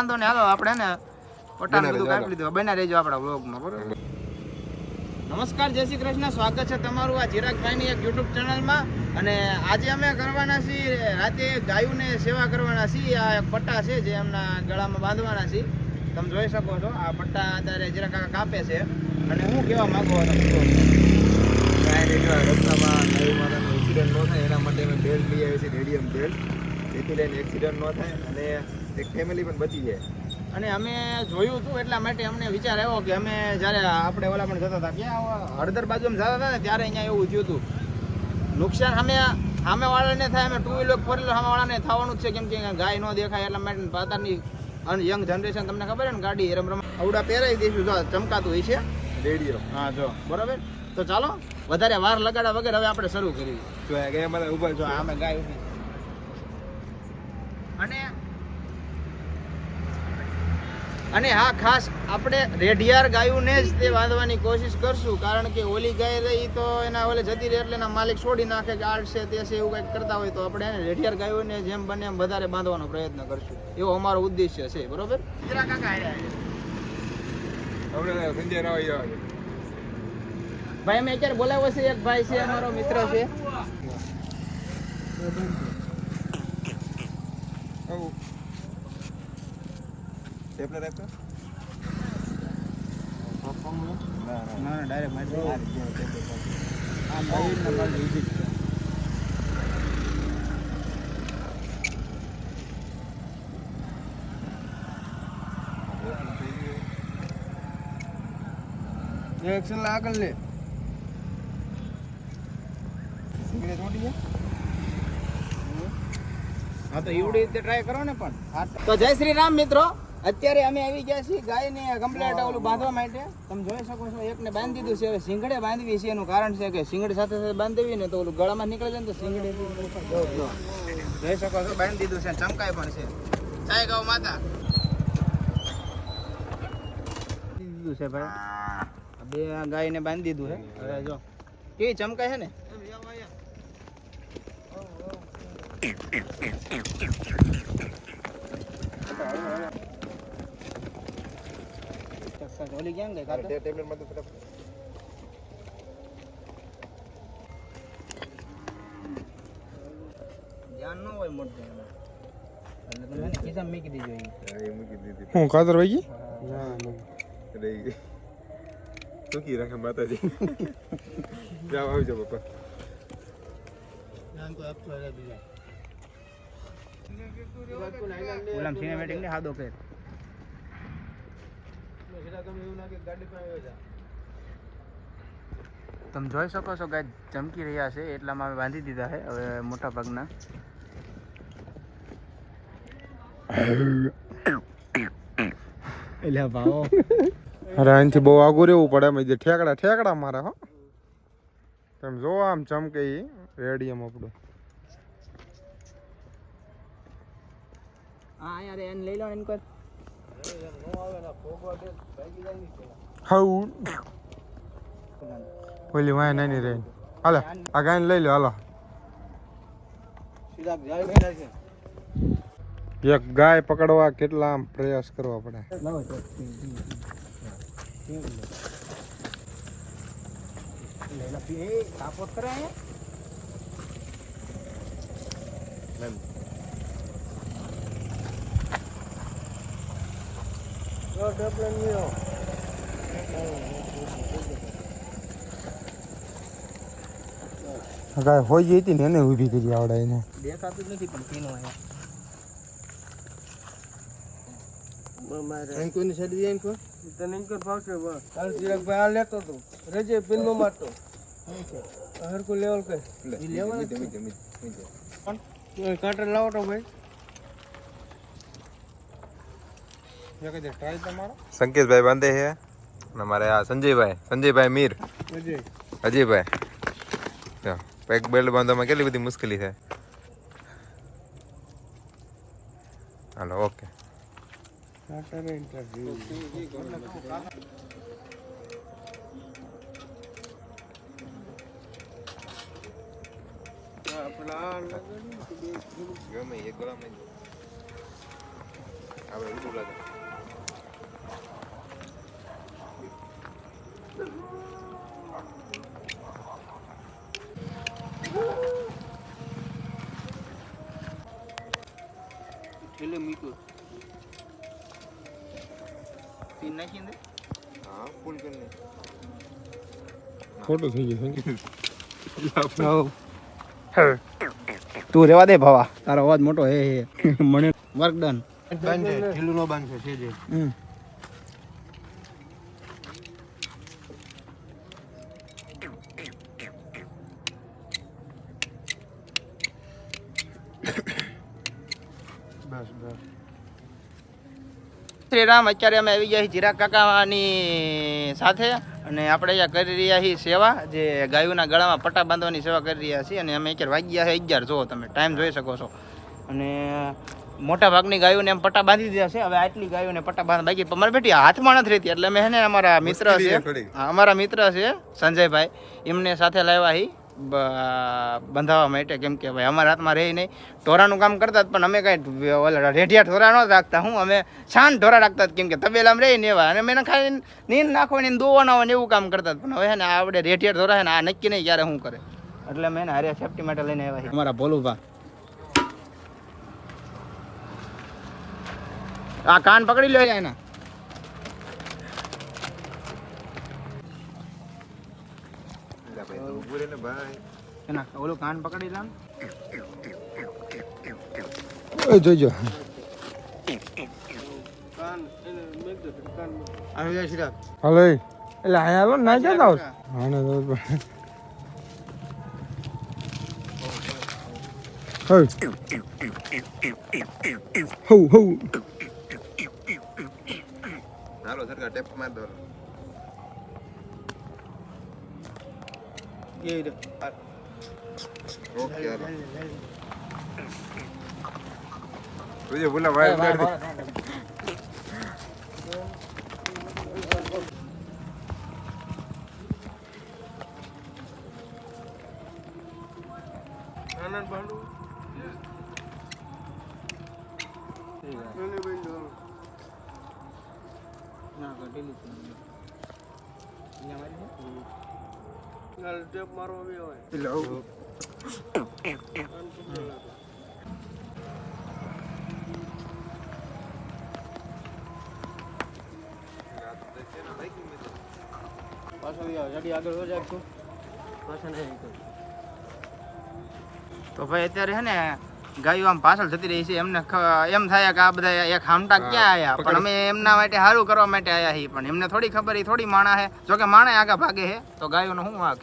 વાંધો નહીં. હાલો આપણે ને પટાણ બધું કાપી લીધું. બના રહેજો આપણા વ્લોગમાં બરોબર? નમસ્કાર જય શ્રી કૃષ્ણ. સ્વાગત છે તમારું આ ચિરાગભાઈની એક યુટ્યુબ ચેનલમાં અને આજે અમે કરવાના છીએ રાતે ગાયુને સેવા કરવાના છીએ. આ એક પટ્ટા છે જે એમના ગળામાં બાંધવાના છીએ. તમે જોઈ શકો છો આ પટ્ટા અત્યારે જરાક કાકા કાપે છે. અને હું કહેવા માગું આ રસ્તામાં ગાય માતાનો એક્સિડન્ટ ન થાય એના માટે અમે બેલ્ટ લઈ આવ્યા છીએ રેડિયમ બેલ્ટ જેથી લઈને એક્સિડન્ટ ન થાય અને એક ફેમિલી પણ બચી જાય. અને અમે જોયું હતું એટલા માટે અમને વિચાર આવ્યો કે અમે જ્યારે આપણે ઓલા પણ જતા હતા ક્યાં હળદર બાજુમાં જતા હતા ને ત્યારે અહીંયા એવું થયું હતું નુકસાન અમે સામે વાળાને થાય અમે ટુ વ્હીલર ફોર વ્હીલર સામેવાળાને થવાનું જ છે કેમ કે ગાય ન દેખાય એટલા માટે અત્યારની યંગ જનરેશન તમને ખબર છે ને ગાડી રમ રમ આવડા પહેરાવી દઈશું જો ચમકાતું હોય છે. રેડિયો. હા જો. બરાબર? તો ચાલો વધારે વાર લગાડ્યા વગર હવે આપણે શરૂ કરીએ. જો ગાય માતા ઊભા જો આમે ગાય ઊભી. અને અને હા ખાસ આપણે રેઢિયાર ગાયુંને જ તે બાંધવાની કોશિશ કરશું કારણ કે ઓલી ગાય રહી તો એના ઓલે જતી રહે એટલે એના માલિક છોડી નાખે કે આર્ટ છે તે છે એવું કંઈક કરતા હોય તો આપણે એને રેઢિયાર ગાયોને જેમ બને એમ વધારે બાંધવાનો પ્રયત્ન કરશું. એવો અમારો ઉદ્દેશ્ય છે બરોબર? ભાઈ અમે અત્યારે બોલાવ્યો છે એક ભાઈ છે અમારો મિત્ર છે આવું ટેપલેટ આપતો ના ના ના ડાયરેક્ટ મારી આ રીતે ટેપલેટ આ ભાઈ ને મારી ઈજી જ છે એક્શન આગળ લે સિગરેટ મોટી છે હા, તો એવડી રીતે ટ્રાય કરો ને પણ. તો જય શ્રી રામ મિત્રો. અત્યારે અમે આવી ગયા છીએ ગાયને કમ્પ્લેટ ઓલું બાંધવા માટે. તમે જોઈ શકો છો, એકને બાંધી દીધું છે. હવે સિંગડે બાંધવી છે, એનું કારણ છે કે સિંગડ સાથે સાથે બાંધવી ને તો ઓલું ગળામાં નીકળે છે ને તો સિંગડે જોઈ શકો છો, બાંધી દીધું છે ચમકાય પણ છે. જય ગૌ માતા. દીધું છે ભાઈ. બે ગાયને બાંધી દીધું છે. હવે જો. કેવી ચમકાય છે ને? ઓલી ક્યાં ગઈ કાકા ટેબલેટમાં તો ધ્યાન ન હોય મોટું. હા એ મૂકી દીધી હું ખાતર વાગી રહી ગઈ સુખી રાખે માતાજી જાવ આવજો પપ્પા ઓલામ સિનેમેટિક ને હાદો કર તમે જોઈ શકો છો ગાય ચમકી રહ્યા છે એટલામાં અમે બાંધી દીધા છે હવે મોટા ભાગના. એટલે ભાવો અરે અહીંથી બહુ આગું રહેવું પડે એમ જે ઠેકડા ઠેકડા મારે હો. તમે જોવો આમ ચમકે રેડિયમ આપણું હા અહીંયા રે એને લઈ લો એને કર હાઉ. ઓલી વાય નાની રહી હાલે આ ગાયને લઈ લો હાલો. એક ગાય પકડવા કેટલા આમ પ્રયાસ કરવા પડે? કાપોટ કરે અહીંયા આ ગાય હોઈ જઈ હતી ને એને ઊભી કરી આવડે એને. દેખાતું જ નથી પણ પીનો અહીં કોઈની સાઈડ જાય ને તને કાલ ચિરાગભાઈ આ લેતો તો. રજે પિનનો મારતો. હરકું લેવલ કઈ? કાંટર લાવો તો ભાઈ ટ્રાય તમારો સંકેતભાઈ બાંધે છે અને અમારે આ સંજયભાઈ સંજયભાઈ મીર. અજય અજયભાઈ. એક બેલ્ટ બાંધવામાં કેટલી બધી મુશ્કેલી છે. હાલો ઓકે. ગમે એ ગળામાં હવે ઊંચું લાગે એટલે મીઠું. પીન નાખી દે. હા ફૂલ કરીને ખોટું થઈ ગયું તું રેવા દે ભાવા. તારો અવાજ મોટો હે હે મને વર્ક ડન બાંધે ઢીલું નો બંધ છે જે બસ શ્રી રામ અત્યારે અમે આવી ગયા જીરા કાકાની સાથે અને આપણે અહીંયા કરી રહ્યા છીએ સેવા જે ગાયોના ગળામાં પટ્ટા બાંધવાની સેવા કરી રહ્યા છીએ અને અમે અત્યારે વાગ્યા છે અગિયાર જુઓ તમે ટાઈમ જોઈ શકો છો. અને મોટા ભાગની ગાયોને એમ પટ્ટા બાંધી દીધા છે હવે આટલી ગાયોને પટ્ટા બાંધ બાકી મારી બેટી હાથમાં નથી રહેતી એટલે અમે હે ને અમારા મિત્ર છે અમારા મિત્ર છે સંજયભાઈ એમને સાથે લાવ્યા હી બંધાવવા માટે કેમ કે ભાઈ અમારા હાથમાં રહે નહીં. ઢોરાનું કામ કરતા પણ અમે કાંઈ ઓલા રેઢિયા ઢોરા ન રાખતા. હું અમે શાંત ઢોરા રાખતા કેમ કે તબેલામાં રહી ને એવા. અને મેં ખાલી નીંદ નાખવાની ને દોવાના હોય ને એવું કામ કરતા પણ હવે ને આપણે રેઢિયા ઢોરા છે ને આ નક્કી નહીં ક્યારે શું કરે. એટલે મેં ને હારે સેફટી માટે લઈને આવ્યા અમારા ભોલુભા આ કાન પકડી લો એના. એટલે ભાઈ તું ઊભું રહે ને ભાઈ એના ઓલું કાન પકડી લો ને. એ જોજો કાન એને મેક દે કાન મેક. આવી જાય ચિરાગ. હાલો એ. એટલે અહીંયા હાલો ના જતા આવ આને તો હઉ હઉ હઉ હાલો સરકાર ટેપ માર દો એ રહ્યો. આ ઓકે હાલો તુજે બોલા વાઈફ કરી દે આનંદ ભાંડુ એને બેન જો. ના, કટેલી છે. ટેપ મારવા બી હોય. તો ભાઈ અત્યારે છે ને ગાયો આમ પાછળ જતી રહી છે. એમને એમ થાય કે આ બધા એક હામટા ક્યાં આયા? પણ અમે એમના માટે સારું કરવા માટે આયા છીએ. પણ એમને થોડી ખબર એ થોડી માણા છે જોકે માણે આગા ભાગે છે તો ગાયોનો શું વાંક?